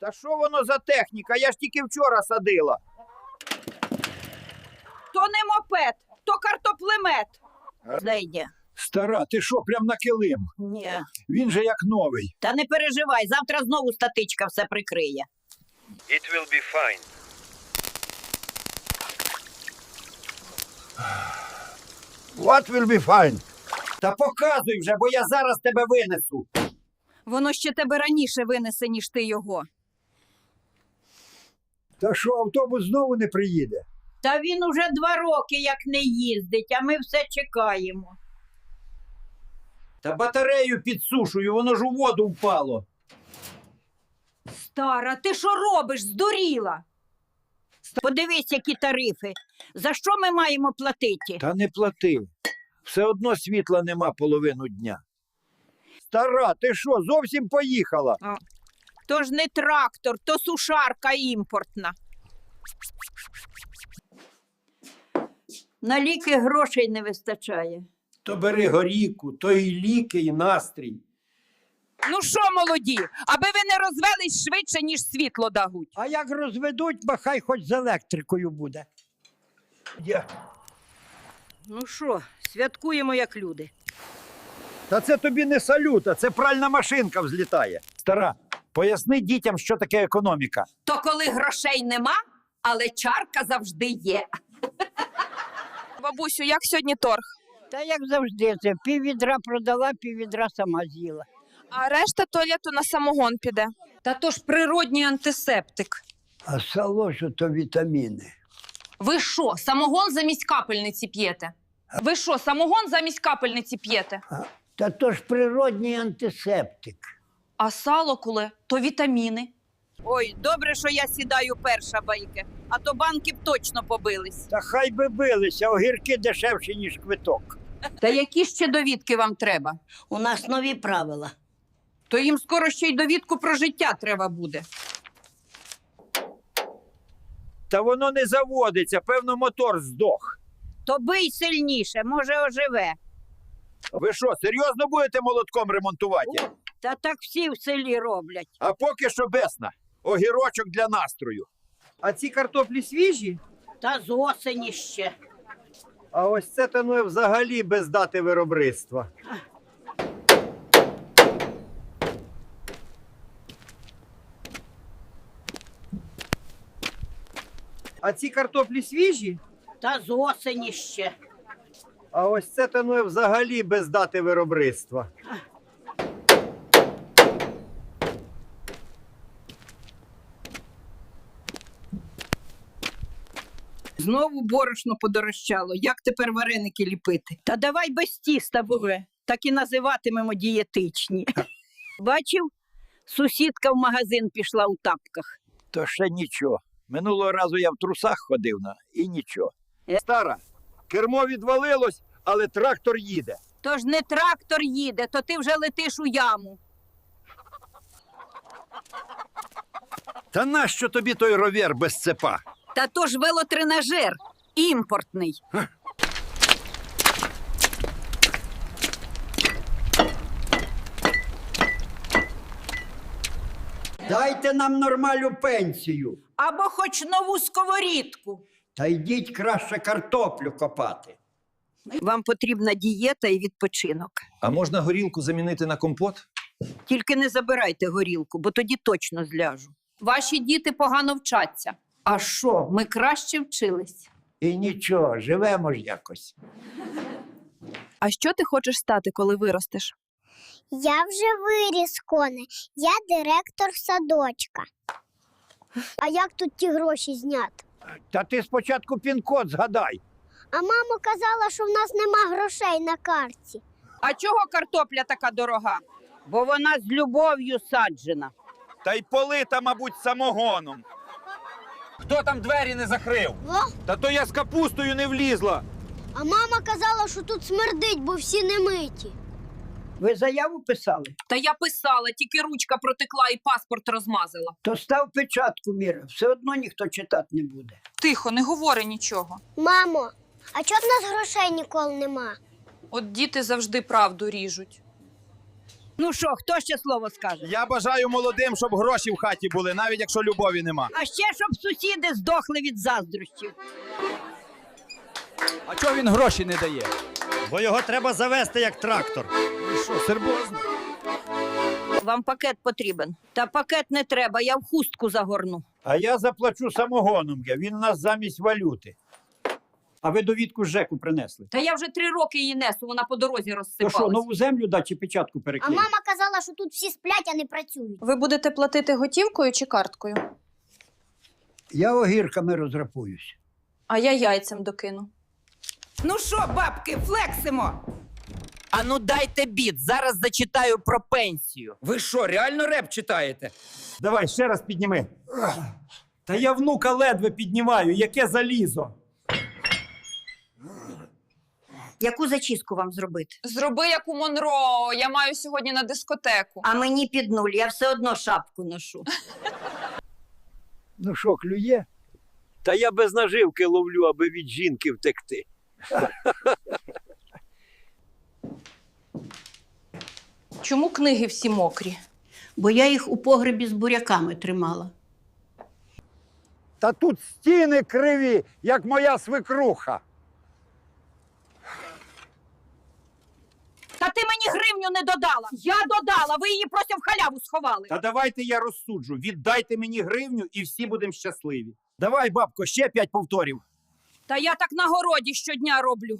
Та що воно за техніка? Я ж тільки вчора садила. То не мопед, то картоплемет. Зайде. Стара, ти що, прям на килим? Ні. Він же як новий. Та не переживай, завтра знову статичка все прикриє. It will be fine. What will be fine? Та показуй вже, бо я зараз тебе винесу. Воно ще тебе раніше винесе, ніж ти його. Та що, автобус знову не приїде? Та він уже два роки як не їздить, а ми все чекаємо. Та батарею підсушую, воно ж у воду впало. Стара, ти що робиш? Здуріла. Подивись, які тарифи. За що ми маємо платити? Та не плати. Все одно світла нема половину дня. Стара, ти що, зовсім поїхала? То ж не трактор, то сушарка імпортна. На ліки грошей не вистачає. То бери горіку, то і ліки, і настрій. Ну що, молоді, аби ви не розвелись швидше, ніж світло дагуть. А як розведуть, бо хай хоч з електрикою буде. Я... Ну що, святкуємо як люди. Та це тобі не салют, а це пральна машинка взлітає. Стара, поясни дітям, що таке економіка. То коли грошей нема, але чарка завжди є. Бабусю, як сьогодні торг? Та як завжди, це пів відра продала, пів відра сама з'їла. А решта туалету на самогон піде. Та то ж природній антисептик. А сало, що то вітаміни. Ви що, самогон замість капельниці п'єте? Ви що, самогон замість капельниці п'єте? Та то ж природній антисептик. А сало, коли то вітаміни. Ой, добре, що я сідаю перша байки, а то банки б точно побились. Та хай би билися, огірки дешевші, ніж квиток. Та які ще довідки вам треба? У нас нові правила. То їм скоро ще й довідку про життя треба буде. Та воно не заводиться, певно, мотор здох. То бий сильніше, може оживе. Ви що, серйозно будете молотком ремонтувати? Та так всі в селі роблять. А поки що бесна. Огірочок для настрою. А ці картоплі свіжі? Та з осені ще. А ось це то ну взагалі без дати виробництва. А ці картоплі свіжі? Та з осені ще. А ось це то ну взагалі без дати виробництва. Знову борошно подорожчало. Як тепер вареники ліпити? Та давай без тіста буде. Так і називатимемо дієтичні. Бачив, сусідка в магазин пішла у тапках. То ще нічого. Минулого разу я в трусах ходив на і нічого. Е. Стара, кермо відвалилось, але трактор їде. Тож не трактор їде, то ти вже летиш у яму. Та нащо тобі той ровер без цепа? Та то ж велотренажер імпортний. Дайте нам нормальну пенсію. Або хоч нову сковорідку. Та йдіть краще картоплю копати. Вам потрібна дієта і відпочинок. А можна горілку замінити на компот? Тільки не забирайте горілку, бо тоді точно зляжу. Ваші діти погано вчаться. А що, ми краще вчились? І нічого, живемо ж якось. А що ти хочеш стати, коли виростеш? Я вже виріс, коне. Я директор садочка. А як тут ті гроші зняти? Та ти спочатку пін-код згадай. А мама казала, що в нас нема грошей на карті. А чого картопля така дорога? Бо вона з любов'ю саджена. Та й полита, мабуть, самогоном. Хто там двері не закрив? О, Та то я з капустою не влізла. а мама казала, що тут смердить, бо всі не миті. Ви заяву писали? Та я писала, тільки ручка протекла і паспорт розмазала. То став печатку, Міра, все одно ніхто читати не буде. Тихо, не говори нічого. Мамо, а чого в нас грошей ніколи нема? От діти завжди правду ріжуть. Ну що, хто ще слово скаже? Я бажаю молодим, щоб гроші в хаті були, навіть якщо любові нема. А ще щоб сусіди здохли від заздрощів. А чого він гроші не дає? Бо його треба завести як трактор. Ви що, сербозно? Вам пакет потрібен. Та пакет не треба, я в хустку загорну. А я заплачу самогоном, він у нас замість валюти. А ви довідку з ЖЕКу принесли. Та я вже три роки її несу, вона по дорозі То розсипалась. що, нову землю дати чи печатку А переклеїти? мама казала, що тут всі сплять, а не працюють. ви будете платити готівкою чи карткою? Я огірками розрахуюсь. А я яйцем докину. Ну що, бабки, флексимо? А ну дайте біт, зараз зачитаю про пенсію. Ви що, реально реп читаєте? Давай ще раз підніми. Та я внука ледве піднімаю, яке залізо. Яку зачіску вам зробити? Зроби як у Монро, я маю сьогодні на дискотеку. А мені під нуль, я все одно шапку ношу. Ну що, клює? Та я без наживки ловлю, аби від жінки втекти. Чому книги всі мокрі? Бо я їх у погребі з буряками тримала. Та тут стіни криві, як моя свекруха. Та ти мені гривню не додала. Я додала, ви її просто в халяву сховали. Та давайте я розсуджу. Віддайте мені гривню і всі будемо щасливі. Давай, бабко, ще п'ять повторів. Та я так на городі щодня роблю.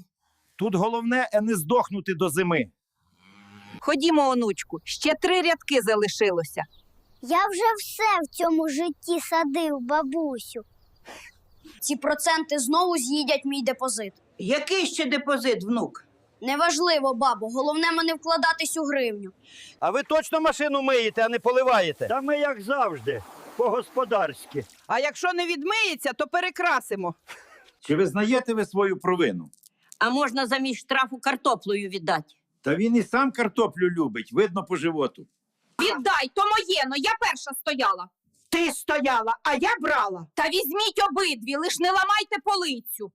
Тут головне е, не здохнути до зими. Ходімо, онучку, ще три рядки залишилося. Я вже все в цьому житті садив, бабусю. Ці проценти знову з'їдять мій депозит. Який ще депозит, внук? Неважливо, бабо, головне мене вкладатись у гривню. А ви точно машину миєте, а не поливаєте? Та ми як завжди, по-господарськи. А якщо не відмиється, то перекрасимо. Чи визнаєте ви свою провину? А можна замість штрафу картоплею віддати. Та він і сам картоплю любить, видно по животу. Віддай, то моє, но я перша стояла. Ти стояла, а я брала. Та візьміть обидві, лиш не ламайте полицю.